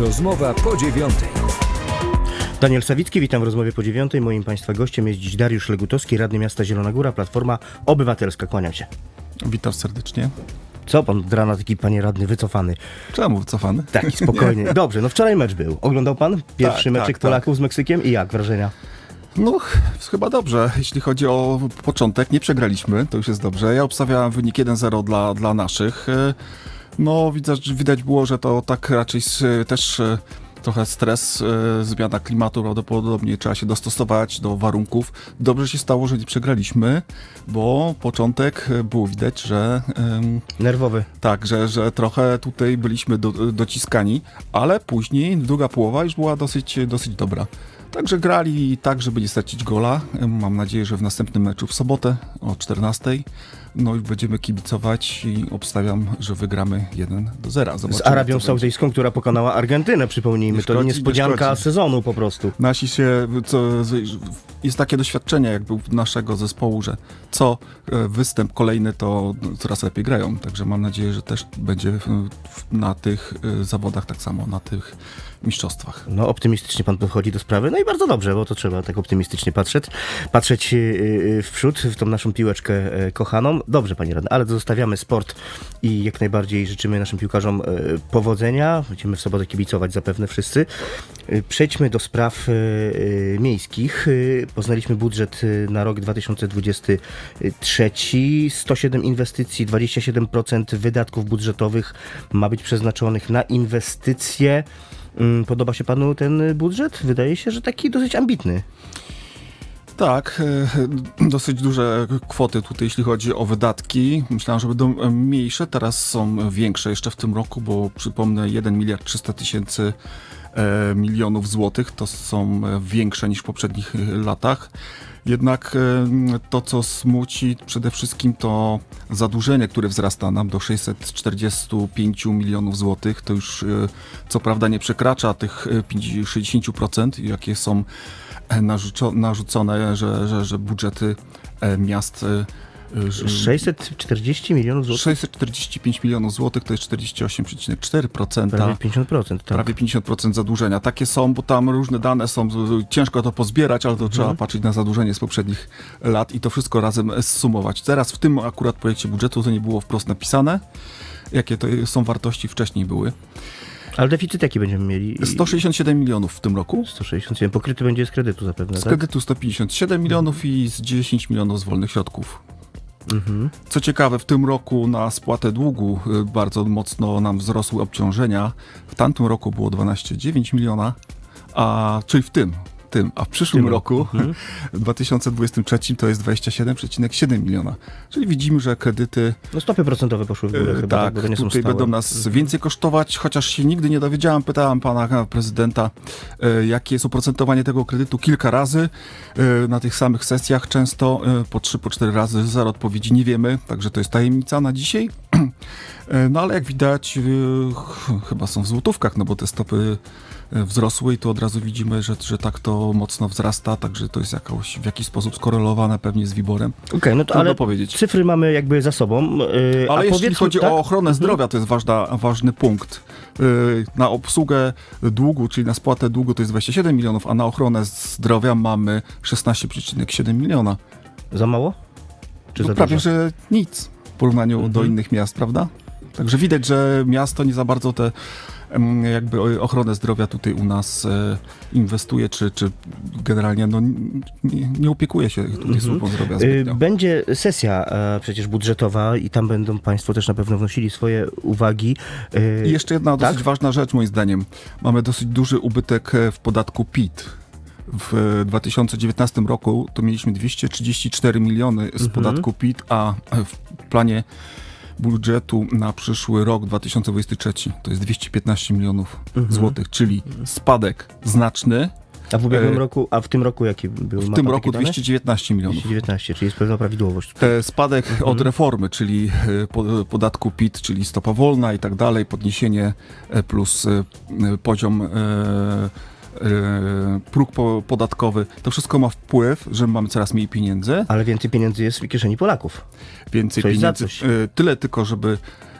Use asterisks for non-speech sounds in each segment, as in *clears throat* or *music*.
Rozmowa po dziewiątej. Daniel Sawicki, witam w rozmowie po dziewiątej. Moim Państwa gościem jest dziś Dariusz Legutowski, radny miasta Zielona Góra, Platforma Obywatelska. Kłaniam się. Witam serdecznie. Co pan od rana taki, panie radny, wycofany? Czemu wycofany? Taki spokojnie. *laughs* Dobrze, no wczoraj mecz był. Oglądał pan pierwszy Tak, meczek tak, Polaków z Meksykiem i jak wrażenia? No, ch- chyba dobrze. Jeśli chodzi o początek, nie przegraliśmy, to już jest dobrze. Ja obstawiałem wynik 1-0 dla, dla naszych. No, widać, widać było, że to tak raczej też e, trochę stres, e, zmiana klimatu, prawdopodobnie trzeba się dostosować do warunków. Dobrze się stało, że nie przegraliśmy, bo początek e, było widać, że Nerwowy. Tak, że, że trochę tutaj byliśmy do, dociskani, ale później druga połowa już była dosyć, dosyć dobra. Także grali tak, żeby nie stracić gola. Mam nadzieję, że w następnym meczu w sobotę o 14. No i będziemy kibicować i obstawiam, że wygramy 1 do 0. Z Zobaczymy, Arabią co będzie. Saudyjską, która pokonała Argentynę, przypomnijmy. Nie to szkodzi, nie niespodzianka szkodzi. sezonu po prostu. Nasi się, co, z- jest takie doświadczenie jakby naszego zespołu, że co e, występ kolejny, to coraz lepiej grają. Także mam nadzieję, że też będzie na tych e, zawodach tak samo, na tych mistrzostwach. No, optymistycznie pan podchodzi do sprawy. No i bardzo dobrze, bo to trzeba tak optymistycznie patrzeć. Patrzeć yy, w przód, w tą naszą piłeczkę kochaną. Dobrze, panie radny, ale zostawiamy sport i jak najbardziej życzymy naszym piłkarzom yy, powodzenia. Będziemy w sobotę kibicować zapewne wszyscy. Yy, Przejdźmy do spraw yy, miejskich. Poznaliśmy budżet na rok 2023. 107 inwestycji, 27% wydatków budżetowych ma być przeznaczonych na inwestycje. Mm, Podoba się panu ten budżet? Wydaje się, że taki dosyć ambitny. Tak, e, dosyć duże kwoty tutaj, jeśli chodzi o wydatki. Myślałem, że będą e, mniejsze, teraz są większe jeszcze w tym roku, bo przypomnę 1 miliard 300 tysięcy e, milionów złotych, to są większe niż w poprzednich latach. Jednak to, co smuci przede wszystkim, to zadłużenie, które wzrasta nam do 645 milionów złotych. To już co prawda nie przekracza tych e, 50 60%, jakie są narzuco- narzucone, że, że, że budżety e, miast. e, e, że- 640 milionów złotych, 645 milionów złotych to jest 48,4%. prawie 50%. Tak. Prawie 50% zadłużenia. Takie są, bo tam różne dane są, ciężko to pozbierać, ale to Mhm. trzeba patrzeć na zadłużenie z poprzednich lat i to wszystko razem zsumować. Teraz w tym akurat projekcie budżetu to nie było wprost napisane, jakie to są wartości wcześniej były. Ale deficyt jaki będziemy mieli? 167 milionów w tym roku. 167. Pokryty będzie z kredytu zapewne, Z tak? kredytu 157 milionów i z 10 milionów z wolnych środków. Mhm. Co ciekawe, w tym roku na spłatę długu y, bardzo mocno nam wzrosły obciążenia. W tamtym roku było 12,9 miliona, a czyli w tym, tym, a w przyszłym tym roku, mhm. *laughs* w 2023 to jest 27,7 miliona. Czyli widzimy, że kredyty No stopy procentowe poszły w górę e, chyba, tak, tak, bo nie są tutaj stałe. będą nas więcej kosztować, chociaż się nigdy nie dowiedziałem. Pytałem pana prezydenta, e, jakie jest oprocentowanie tego kredytu kilka razy e, na tych samych sesjach, często e, po trzy, po cztery razy, zero odpowiedzi nie wiemy, także to jest tajemnica na dzisiaj. *clears throat* E, No ale jak widać, e, ch- chyba są w złotówkach, no bo te stopy e, wzrosły i tu od razu widzimy, że, że tak to mocno wzrasta, także to jest jakoś, w jakiś sposób skorelowane pewnie z WIBORem. Okej, no to Trudno ale powiedzieć. cyfry mamy jakby za sobą. Yy, Ale jeśli chodzi tak? o ochronę zdrowia, to jest ważna, ważny punkt. Yy, Na obsługę długu, czyli na spłatę długu to jest 27 milionów, a na ochronę zdrowia mamy 16,7 miliona. Za mało? Czy No za prawie, dużo? że nic w porównaniu do Mhm. innych miast, prawda? Także widać, że miasto nie za bardzo te jakby ochronę zdrowia tutaj u nas e, inwestuje, czy, czy generalnie no, nie, nie opiekuje się tutaj Mhm. służbą zdrowia Y, zbytnio. Będzie sesja e, przecież budżetowa i tam będą Państwo też na pewno wnosili swoje uwagi. Y, I jeszcze jedna tak? dosyć ważna rzecz moim zdaniem. Mamy dosyć duży ubytek e, w podatku PIT. W e, 2019 roku to mieliśmy 234 miliony z Mhm. podatku PIT, a w planie budżetu na przyszły rok 2023 to jest 215 milionów Mhm. złotych, czyli spadek znaczny. A w ubiegłym e, roku, a w tym roku jaki był? W tym roku takie dane? 219 milionów. 219, czyli jest pewna prawidłowość. E, Spadek Mhm. od reformy, czyli e, po- podatku PIT, czyli stopa wolna i tak dalej, podniesienie e, plus e, e, poziom e, e, próg po- podatkowy, to wszystko ma wpływ, że mamy coraz mniej pieniędzy, Ale więcej pieniędzy jest w kieszeni Polaków. więcej Coś pieniędzy, e, tyle tylko, żeby e,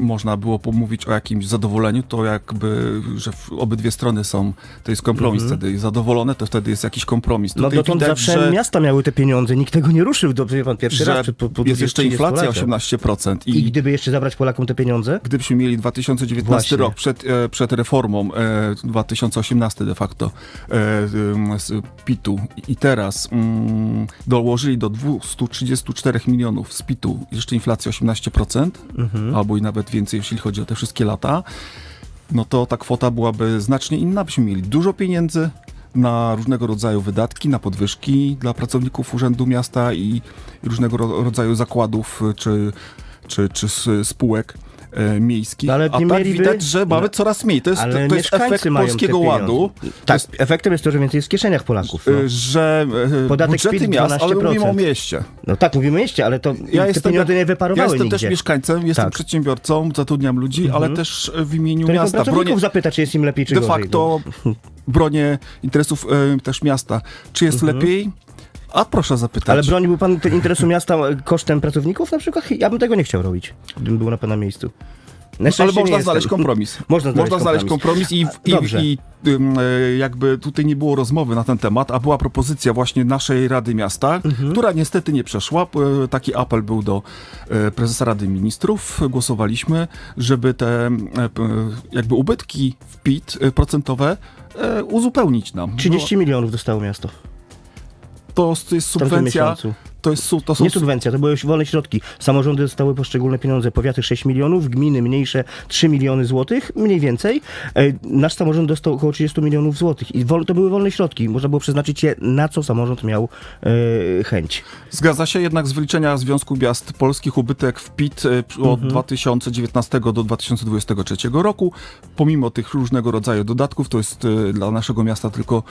można było pomówić o jakimś zadowoleniu, to jakby, że obydwie strony są, to jest kompromis wtedy. I zadowolone, to wtedy jest jakiś kompromis. Mhm. No Tutaj dotąd widać, zawsze że, miasta miały te pieniądze, nikt tego nie ruszył, dobrze pan, pierwszy raz. przed- po, po jest jeszcze 20 inflacja latach. 18% I gdyby jeszcze zabrać Polakom te pieniądze? Gdybyśmy mieli 2019 Właśnie. rok przed, e, przed reformą, e, 2018 de facto, e, z PIT-u i teraz mm, dołożyli do 234 milionów z PIT-u jeszcze inflacja 18%, albo i nawet więcej, jeśli chodzi o te wszystkie lata, no to ta kwota byłaby znacznie inna, byśmy mieli dużo pieniędzy na różnego rodzaju wydatki, na podwyżki dla pracowników Urzędu Miasta i różnego ro- rodzaju zakładów czy, czy, czy spółek e, miejskich. No ale A nie tak mieliby- widać, że mamy no, coraz mniej. To jest, Ale to jest efekt Polskiego. Ładu, Tak, efektem jest to, że więcej jest w kieszeniach Polaków. No, y, że e, Podatek budżety miast, ale 12%. mówimy o mieście. no tak, mówimy mieście, ale to Ja te jestem, pieniądze nie ja wyparowały jestem nigdzie. też mieszkańcem, jestem Tak. przedsiębiorcą, zatrudniam ludzi, ale też w imieniu to pan miasta. Bronię, zapyta, czy jest im lepiej, czy de gorzej. facto bronię interesów e, też miasta. Czy jest lepiej? A proszę zapytać. No. Ale broniłby pan te interesu miasta kosztem pracowników na przykład? Ja bym tego nie chciał robić, gdybym był na pana miejscu. Na Ale można znaleźć kompromis. *laughs* Można znaleźć znaleźć kompromis. kompromis i, i, i e, jakby tutaj nie było rozmowy na ten temat, a była propozycja właśnie naszej Rady Miasta, Mhm. która niestety nie przeszła. E, Taki apel był do e, prezesa Rady Ministrów. Głosowaliśmy, żeby te jakby ubytki w PIT procentowe uzupełnić nam. 30 milionów dostało miasto To, jest subwencja. To, jest, to są Nie subwencja, to były wolne środki. Samorządy dostały poszczególne pieniądze. Powiaty 6 milionów, gminy mniejsze 3 miliony złotych, mniej więcej. E, Nasz samorząd dostał około 30 milionów złotych. I to były wolne środki. Można było przeznaczyć je na co samorząd miał e, chęć. Zgadza się, jednak z wyliczenia Związku Miast Polskich ubytek w PIT e, od 2019 do 2023 roku, pomimo tych różnego rodzaju dodatków, to jest dla naszego miasta tylko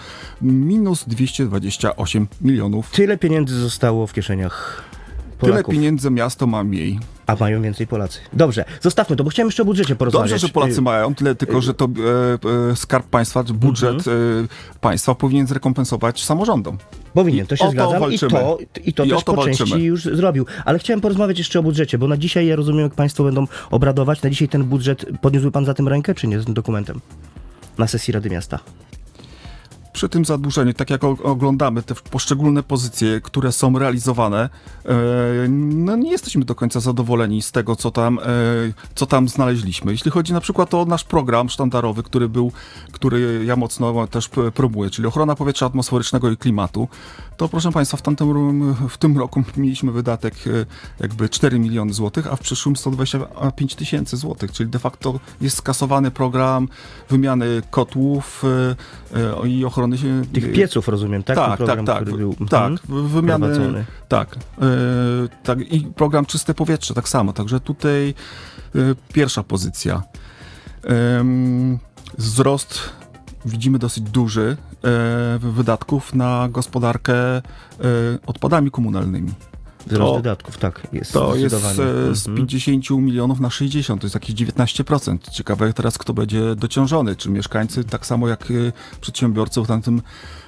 minus 228 milionów. Tyle pieniędzy zostało w kieszeniach Tyle Polaków. pieniędzy miasto ma mniej. A mają więcej Polacy. Dobrze, zostawmy to, bo chciałem jeszcze o budżecie porozmawiać. Dobrze, że Polacy Y, mają, tyle tylko, że to e, e, skarb państwa, czy budżet Mhm. e, państwa powinien zrekompensować samorządom. Powinien, to I się to zgadzam walczymy. i to, i to I też to po części walczymy. już zrobił. Ale chciałem porozmawiać jeszcze o budżecie, bo na dzisiaj ja rozumiem, jak państwo będą obradować. Na dzisiaj ten budżet, podniósłby pan za tym rękę, czy nie, z tym dokumentem? Na sesji Rady Miasta. Przy tym zadłużeniu, tak jak oglądamy te poszczególne pozycje, które są realizowane, e, no nie jesteśmy do końca zadowoleni z tego, co tam, e, co tam znaleźliśmy. Jeśli chodzi na przykład o nasz program sztandarowy, który był, który ja mocno też promuję, czyli ochrona powietrza atmosferycznego i klimatu, to proszę Państwa, w, tamtym, w tym roku mieliśmy wydatek e, jakby 4 miliony złotych, a w przyszłym 125 tysięcy złotych, czyli de facto jest skasowany program wymiany kotłów e, e, i ochrony się... Tych pieców rozumiem, tak? Ten Tak, program, tak, tak. który był tak, mhm, w- wymiany. prowadzony. Tak, tak. I program Czyste Powietrze tak samo. Także tutaj pierwsza pozycja. Wzrost widzimy dosyć duży e, wydatków na gospodarkę e, odpadami komunalnymi. Wzrost To- wydatków, tak, jest To jest e, z Mhm. 50 milionów na 60, to jest jakieś 19%. Ciekawe teraz, kto będzie dociążony, czy mieszkańcy, tak samo jak e, przedsiębiorcy w tamtym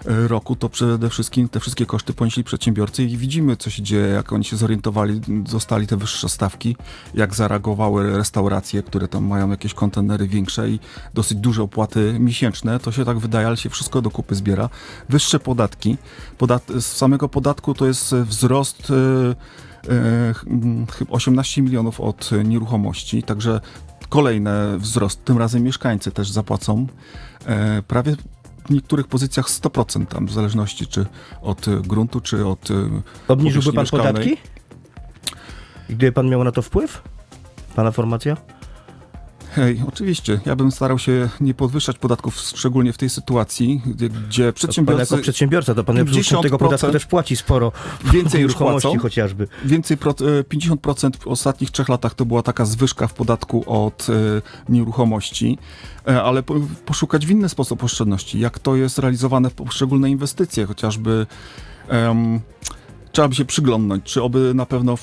e, roku, to przede wszystkim te wszystkie koszty ponieśli przedsiębiorcy i widzimy, co się dzieje, jak oni się zorientowali, dostali te wyższe stawki, jak zareagowały restauracje, które tam mają jakieś kontenery większe i dosyć duże opłaty miesięczne, to się tak wydaje, ale się wszystko do kupy zbiera. Wyższe podatki, Podat z samego podatku to jest wzrost e, e, 18 milionów od nieruchomości, także kolejny wzrost, tym razem mieszkańcy też zapłacą e, prawie w niektórych pozycjach 100% tam, w zależności czy od gruntu, czy od e, Obniżyłby pan mieszkalnej. podatki? Gdyby pan miał na to wpływ? Pana formacja? Hej, oczywiście, ja bym starał się nie podwyższać podatków, szczególnie w tej sytuacji, gdzie, gdzie Pan przedsiębiorcy jako przedsiębiorca, to pan 50% tego podatku też płaci sporo. *laughs* więcej już płacą. chociażby. Więcej, pro- e, 50% w ostatnich trzech latach to była taka zwyżka w podatku od e, nieruchomości, e, ale po, poszukać w inny sposób oszczędności, jak to jest realizowane poszczególne inwestycje, chociażby trzeba by się przyglądnąć, czy oby na pewno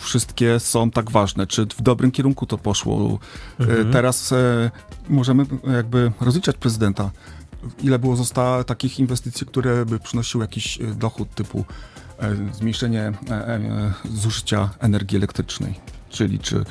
wszystkie są tak ważne, czy w dobrym kierunku to poszło. E, Teraz e, możemy jakby rozliczać prezydenta, ile było zostało takich inwestycji, które by przynosiły jakiś e, dochód typu e, zmniejszenie e, e, zużycia energii elektrycznej, czyli czy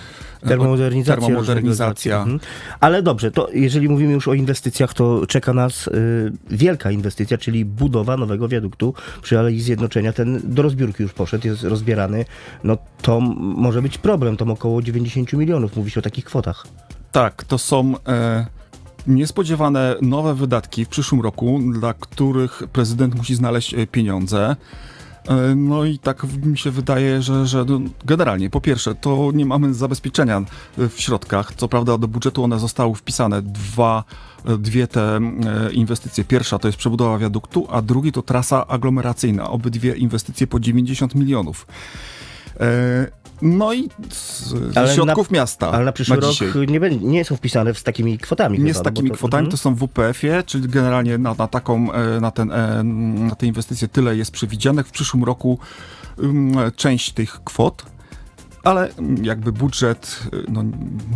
e, Termomodernizacja. termomodernizacja. rodzaju. Mhm. Ale dobrze, to jeżeli mówimy już o inwestycjach, to czeka nas y, wielka inwestycja, czyli budowa nowego wiaduktu przy Alei Zjednoczenia. Ten do rozbiórki już poszedł, jest rozbierany. No to może być problem, to około 90 milionów, mówi się o takich kwotach. Tak, to są e, niespodziewane nowe wydatki w przyszłym roku, dla których prezydent musi znaleźć e, pieniądze. E, No i tak mi się wydaje, że, że no, generalnie, po pierwsze, to nie mamy zabezpieczenia e, w środkach. Co prawda do budżetu one zostały wpisane dwa, e, dwie te inwestycje. Pierwsza to jest przebudowa wiaduktu, a drugi to trasa aglomeracyjna. Obydwie inwestycje po 90 milionów. E, No i z, Ale środków miasta. Ale na przyszły rok dzisiaj. nie, będzie, nie są wpisane z takimi kwotami. Nie chyba, z no takimi to- kwotami, mhm. to są w WPF-ie, czyli generalnie na, na taką, e, na, ten, e, na te inwestycje tyle jest przewidzianych. W przyszłym roku ym, część tych kwot, ale ym, jakby budżet y, no,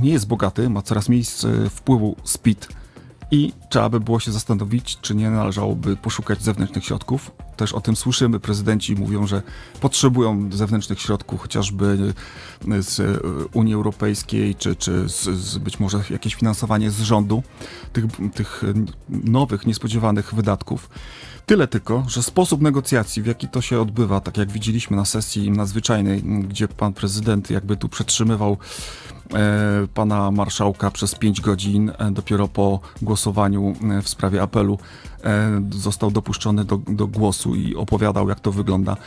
nie jest bogaty, ma coraz mniej wpływu z PIT i trzeba by było się zastanowić, czy nie należałoby poszukać zewnętrznych środków. Też o tym słyszymy, prezydenci mówią, że potrzebują zewnętrznych środków, chociażby y, z y, Unii Europejskiej, czy, czy z, z być może jakieś finansowanie z rządu tych, tych nowych, niespodziewanych wydatków. Tyle tylko, że sposób negocjacji, w jaki to się odbywa, tak jak widzieliśmy na sesji nadzwyczajnej, gdzie pan prezydent jakby tu przetrzymywał e, pana marszałka przez 5 godzin, e, dopiero po głosowaniu e, w sprawie apelu e, został dopuszczony do, do głosu i opowiadał, jak to wygląda.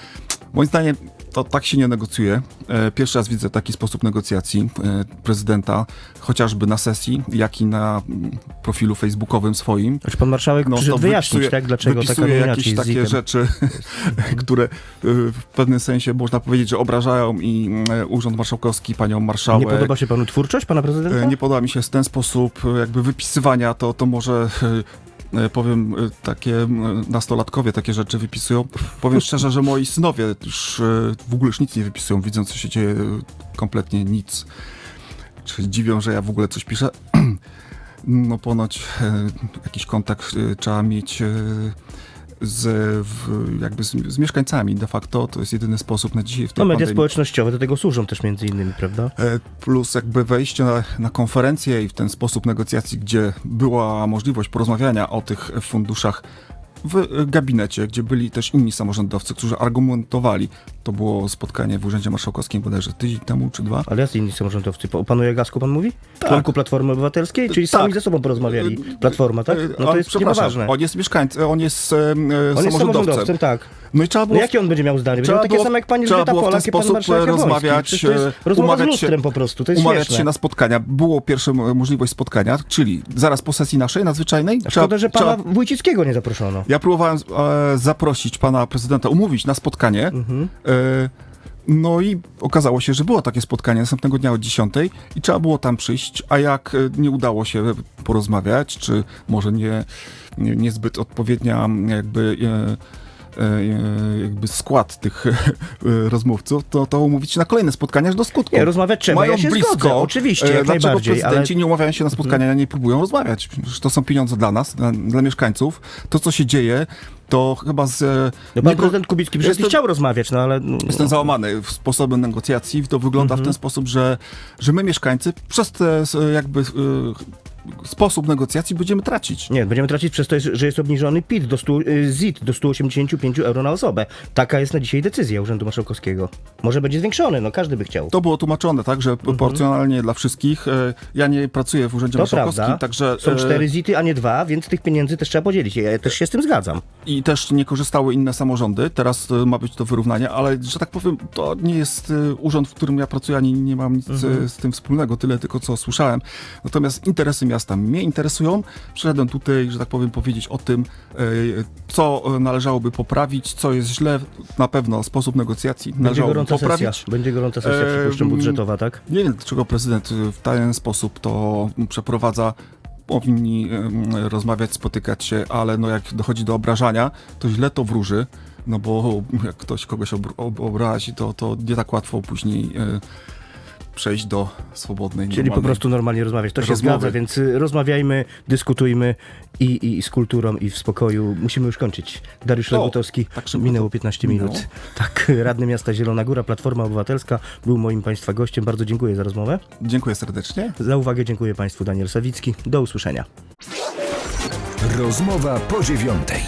Moim zdaniem to tak się nie negocjuje. E, Pierwszy raz widzę taki sposób negocjacji e, prezydenta, chociażby na sesji, jak i na mm, profilu facebookowym swoim. Znaczy pan marszałek No, przyszedł wyjaśnić, wypisuje- tak, dlaczego nie jakieś takie rzeczy, *laughs* które y, w pewnym sensie można powiedzieć, że obrażają i mm, Urząd Marszałkowski, panią marszałek. Nie podoba się panu twórczość pana prezydenta? E, Nie podoba mi się w ten sposób e, jakby wypisywania, to, to może e, e, powiem e, takie m, nastolatkowie takie rzeczy wypisują. Powiem szczerze, że moi synowie już e, w ogóle już nic nie wypisują, widzą co się dzieje, e, kompletnie nic. Czy dziwią, że ja w ogóle coś piszę? *clears throat* No ponoć e, jakiś kontakt e, trzeba mieć e, z, w, jakby z, z mieszkańcami de facto. To jest jedyny sposób na dzisiaj w tej No media pandemii. społecznościowe do tego służą też między innymi, prawda? E, Plus jakby wejście na, na konferencję i w ten sposób negocjacji, gdzie była możliwość porozmawiania o tych funduszach w e, gabinecie, gdzie byli też inni samorządowcy, którzy argumentowali. To było spotkanie w Urzędzie Marszałkowskim bodajże tydzień temu czy dwa. Ale jacy inni samorządowcy? O panu Jagasku pan mówi? Tak. Członku Platformy Obywatelskiej? Czyli Tak. sami ze sobą porozmawiali. Platforma, tak? E, No to jest przepraszam, nieważne. on jest mieszkańcem, on jest, e, e, On jest samorządowcem. samorządowcem, tak. No i trzeba No było jakie on będzie miał zdanie? Będzie miał takie samo jak pani trzeba Elżbieta było w ten Polak i pan sposób marszałek rozmawiać. Przecież to jest rozmowa z umawiać się- lustrem po prostu, to jest umawiać śmieszne. się na spotkania. Było pierwsza m- możliwość spotkania, czyli zaraz po sesji naszej nadzwyczajnej. Szkoda, że pana trzeba- Wójcickiego nie zaproszono. Ja próbowałem e, zaprosić pana prezydenta, umówić na spotkanie. Mhm. E, no i okazało się, że było takie spotkanie następnego dnia o 10 i trzeba było tam przyjść, a jak e, nie udało się porozmawiać, czy może nie, nie, niezbyt odpowiednia jakby... E, e, jakby skład tych *laughs* e, rozmówców, to, to umówić się na kolejne spotkania aż do skutku. Nie, rozmawiać trzeba, Mają ja się blisko. zgodzę, oczywiście, jak E, Dlaczego najbardziej, ale- Mhm. prezydenci nie umawiają się na spotkania, nie próbują rozmawiać? Przecież to są pieniądze dla nas, dla, dla mieszkańców. To, co się dzieje, to chyba z... e, No pan nieko- prezydent Kubicki przecież Jestem- chciał rozmawiać, no ale... no, Jestem załamany w sposobem negocjacji. To wygląda Mhm. w ten sposób, że, że my mieszkańcy przez te jakby e, sposób negocjacji będziemy tracić. Nie, będziemy tracić przez to, że jest obniżony PIT do 100, y, ZIT do 185 euro na osobę. Taka jest na dzisiaj decyzja Urzędu Marszałkowskiego. Może będzie zwiększony, no każdy by chciał. To było tłumaczone, tak, że proporcjonalnie dla wszystkich. E, Ja nie pracuję w Urzędzie To Marszałkowskim, prawda. także... Są e, cztery ZIT-y, a nie dwa, więc tych pieniędzy też trzeba podzielić. Ja też się z tym zgadzam. I też nie korzystały inne samorządy. Teraz ma być to wyrównanie, ale że tak powiem, to nie jest urząd, w którym ja pracuję, ani nie mam nic Mhm. z tym wspólnego, tyle tylko co słyszałem. Natomiast interesy miasta mnie interesują. Przyszedłem tutaj, że tak powiem, powiedzieć o tym, e, co e, należałoby poprawić, co jest źle. Na pewno sposób negocjacji Będzie należałoby gorąca poprawić. sesja. Będzie gorąca sesja, przypuszczam, budżetowa, tak? Nie wiem, dlaczego prezydent y, w ten sposób to przeprowadza. Powinni rozmawiać, spotykać się, ale no jak dochodzi do obrażania, to źle to wróży, no bo jak ktoś kogoś ob ob obrazi, to, to nie tak łatwo później e, przejść do swobodnej, Czyli po prostu normalnie rozmawiać. To się rozmowy. zgadza, więc y, rozmawiajmy, dyskutujmy i, i z kulturą i w spokoju. Musimy już kończyć. Dariusz O, Legutowski, tak minęło to 15 minęło. minut. Tak, *laughs* radny miasta Zielona Góra, Platforma Obywatelska był moim Państwa gościem. Bardzo dziękuję za rozmowę. Dziękuję serdecznie. Za uwagę dziękuję Państwu Daniel Sawicki. Do usłyszenia. Rozmowa po dziewiątej.